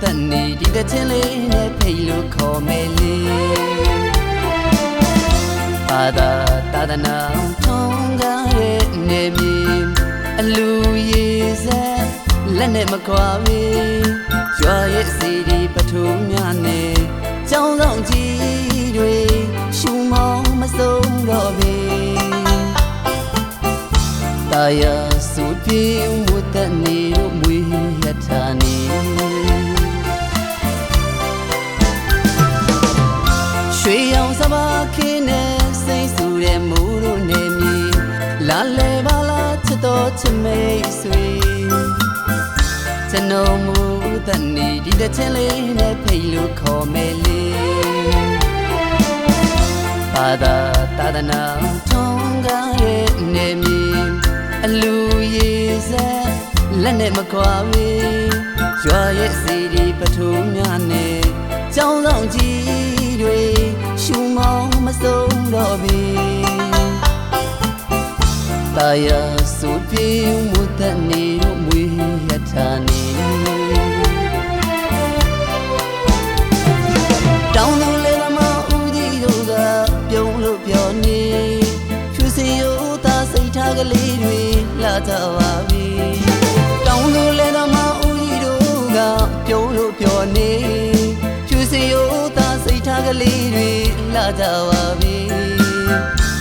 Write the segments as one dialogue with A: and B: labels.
A: မူတန်နေဒီတစ်ချင်းလေးနဲ့ဖိတ်လို့ခေါ်မယ်လေပါသာတာဒနာထုံးကားရဲ့နေမီအလူရေစက်လက်နဲ့မကွာမီရွာရဲ့စီဒီပထုံးများနဲ့ကြောင်းဆောင်ကြီးတွေရှူမောင်းမဆုံးတော့ပြီတာယာစုပြေဝတ်တ ရွှေရောင်စပါခင်းနဲ့စိတ်ဆူတဲ့မူတို့နေမီလာလေပါလားချစ်တော်ချစ်မိတ်ဆွေကျွန်တော်မူတန်နေဒီတစ်ချင်းလေးနဲ့ဖိတ်လို့ခေါ်မယ်လေပါသာတာဒနာထုံးကားရဲ့နေမီအလူရေစက်လက်နဲ့မကွာမီရွာရဲ့စီဒီပထုံးများနဲ့ကြောင်းဆောင်ကြီးတွေ ရှူမောင်းမဆုံးတော့ပြီတာယာစုပြေမူတနေတို့မွေရထာနေတောင်းသူလေသမားဦးကြီးတို့ကပြုံးလို့ပြောနေဖြူစင်ရိုးသားစိတ်ထားကလေးတွေလာကြပါပြီတောင်းသူလေသမားဦးကြီးတို့ကပြုံးလို့ပြောနေဖြူစင်ရိုးသားစိတ်ထားကလေးတွေ လာကြပါပြီ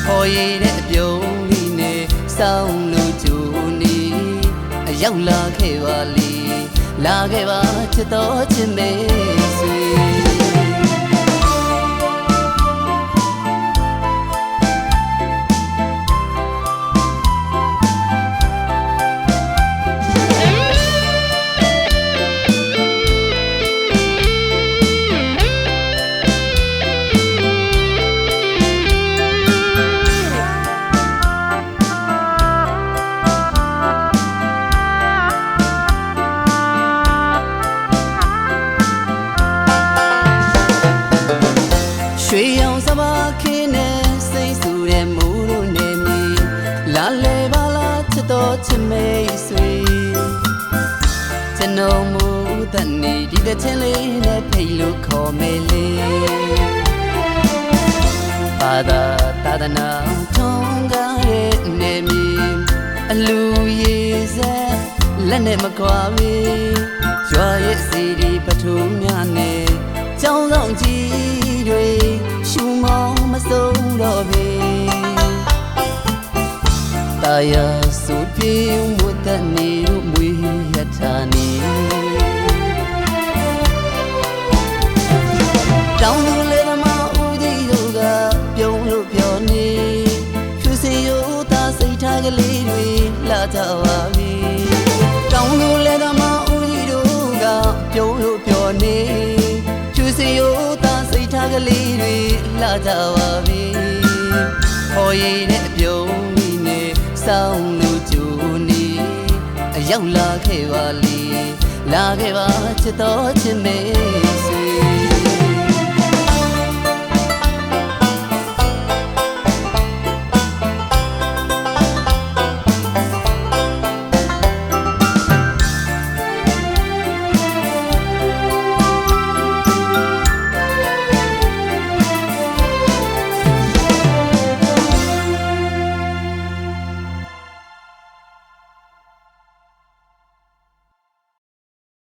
A: ဟောရည်တဲ့အပြုံးလေးနဲ့စောင်းလို့ကြိုနေအရောက်လာခဲ့ပါလေလာခဲ့ပါချစ်တော်ချစ်မေဆွေ ချစ်တော်ချစ်မိတ်ဆွေကျွန်တော်မူတန်နေဒီတစ်ချင်းလေးနဲ့ဖိတ်လို့ခေါ်မယ်လေပါသာတာဒနာထုံးကားရဲ့နေမီအလူရေစက်လက်နဲ့မကွာမီရွာရဲ့စီဒီပထုံးများနဲ့ကြောင်းဆောင်ကြီးတွေရှူမောင်းမဆုံးတော့ပြီတာ ကလေးတွေလာကြပါပြီတောင်းလို့လေသမားဦးကြီးတို့ကပြုံးလို့ပြောနေဖြူစင်ရိုးသားစိတ်ထားကလေးတွေလာကြပါပြီဟောရည်တဲ့အပြုံးလေးနဲ့စောင်းလို့ကြိုနေအရောက်လာခဲ့ပါလေလာခဲ့ပါချစ်တော်ချစ်မေ